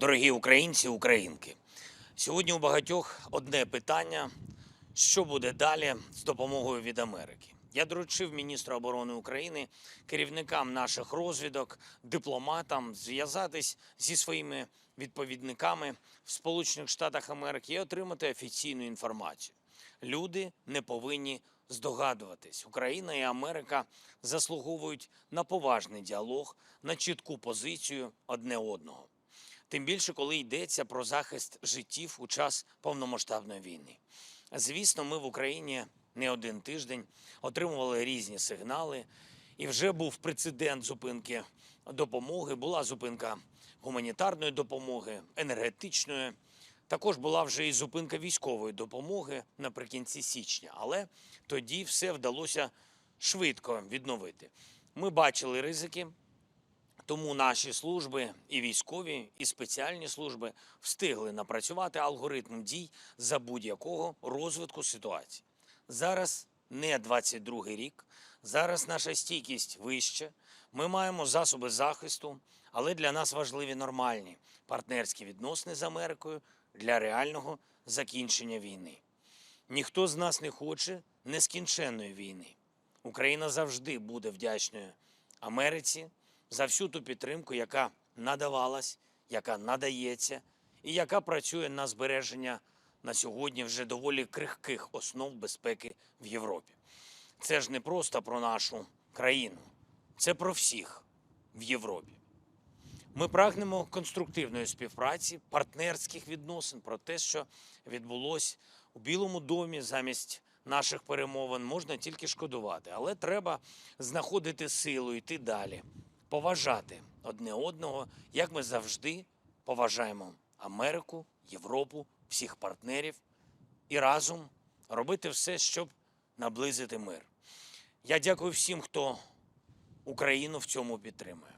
Дорогі українці, українки, сьогодні у багатьох одне питання: що буде далі з допомогою від Америки? Я доручив міністру оборони України, керівникам наших розвідок, дипломатам зв'язатись зі своїми відповідниками в Сполучених Штатах Америки і отримати офіційну інформацію. Люди не повинні здогадуватись. Україна і Америка заслуговують на поважний діалог, на чітку позицію одне одного. Тим більше, коли йдеться про захист життів у час повномасштабної війни. Звісно, ми в Україні не один тиждень отримували різні сигнали, і вже був прецедент зупинки допомоги, була зупинка гуманітарної допомоги, енергетичної. Також була вже і зупинка військової допомоги наприкінці січня, але тоді все вдалося швидко відновити. Ми бачили ризики, тому наші служби, і військові, і спеціальні служби встигли напрацювати алгоритм дій за будь-якого розвитку ситуації. Зараз не 22-й рік, зараз наша стійкість вища. Ми маємо засоби захисту, але для нас важливі нормальні партнерські відносини з Америкою для реального закінчення війни. Ніхто з нас не хоче нескінченної війни. Україна завжди буде вдячною Америці за всю ту підтримку, яка надавалась, яка надається, і яка працює на збереження на сьогодні вже доволі крихких основ безпеки в Європі. Це ж не просто про нашу країну, це про всіх в Європі. Ми прагнемо конструктивної співпраці, партнерських відносин про те, що відбулось у Білому домі замість наших перемовин, можна тільки шкодувати, але треба знаходити силу, йти далі, поважати одне одного, як ми завжди поважаємо Америку, Європу, всіх партнерів і разом робити все, щоб наблизити мир. Я дякую всім, хто Україну в цьому підтримує.